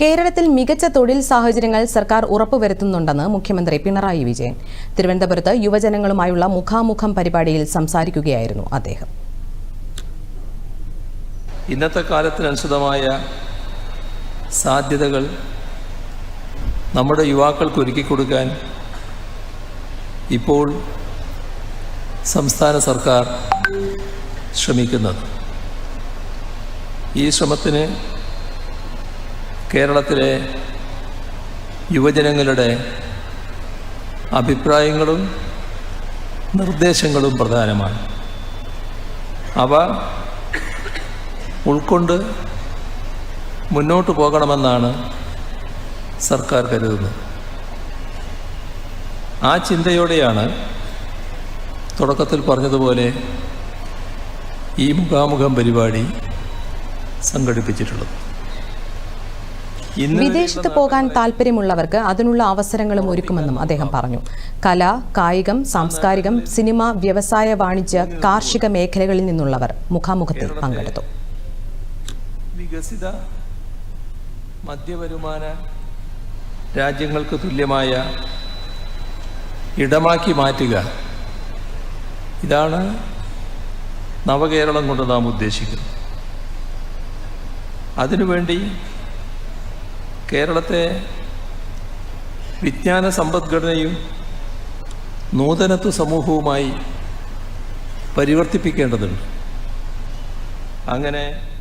കേരളത്തിൽ മികച്ച തൊഴിൽ സാഹചര്യങ്ങൾ സർക്കാർ ഉറപ്പുവരുത്തുന്നുണ്ടെന്ന് മുഖ്യമന്ത്രി പിണറായി വിജയൻ. തിരുവനന്തപുരത്ത് യുവജനങ്ങളുമായുള്ള മുഖാമുഖം പരിപാടിയിൽ സംസാരിക്കുകയായിരുന്നു അദ്ദേഹം. ഇന്നത്തെ കാലത്തിനനുസൃതമായ സാധ്യതകൾ നമ്മുടെ യുവാക്കൾക്ക് ഒരുക്കി കൊടുക്കാൻ ഇപ്പോൾ സംസ്ഥാന സർക്കാർ ശ്രമിക്കുന്നത്. ഈ ശ്രമത്തിന് കേരളത്തിലെ യുവജനങ്ങളുടെ അഭിപ്രായങ്ങളും നിർദ്ദേശങ്ങളും പ്രധാനമാണ്. അവ ഉൾക്കൊണ്ട് മുന്നോട്ട് പോകണമെന്നാണ് സർക്കാർ കരുതുന്നത്. ആ ചിന്തയോടെയാണ് തുടക്കത്തിൽ പറഞ്ഞതുപോലെ ഈ മുഖാമുഖം പരിപാടി സംഘടിപ്പിച്ചിട്ടുള്ളത്. വിദേശത്ത് പോകാൻ താല്പര്യമുള്ളവർക്ക് അതിനുള്ള അവസരങ്ങളും ഒരുക്കുമെന്നും അദ്ദേഹം പറഞ്ഞു. കല കായികം സാംസ്കാരികം സിനിമ വ്യവസായ വാണിജ്യ കാർഷിക മേഖലകളിൽ നിന്നുള്ളവർ മുഖാമുഖത്തിൽ പങ്കെടുത്തു. വികസിത മധ്യവരുമാന രാജ്യങ്ങൾക്ക് തുല്യമായ ഇടമാക്കി മാറ്റുക. ഇതാണ് നവകേരളം കൊണ്ട് നാം ഉദ്ദേശിക്കുന്നത്. അതിനുവേണ്ടി കേരളത്തെ വിജ്ഞാന സമ്പദ്ഘടനയും നൂതനത്വ സമൂഹവുമായി പരിവർത്തിപ്പിക്കേണ്ടതുണ്ട്. അങ്ങനെ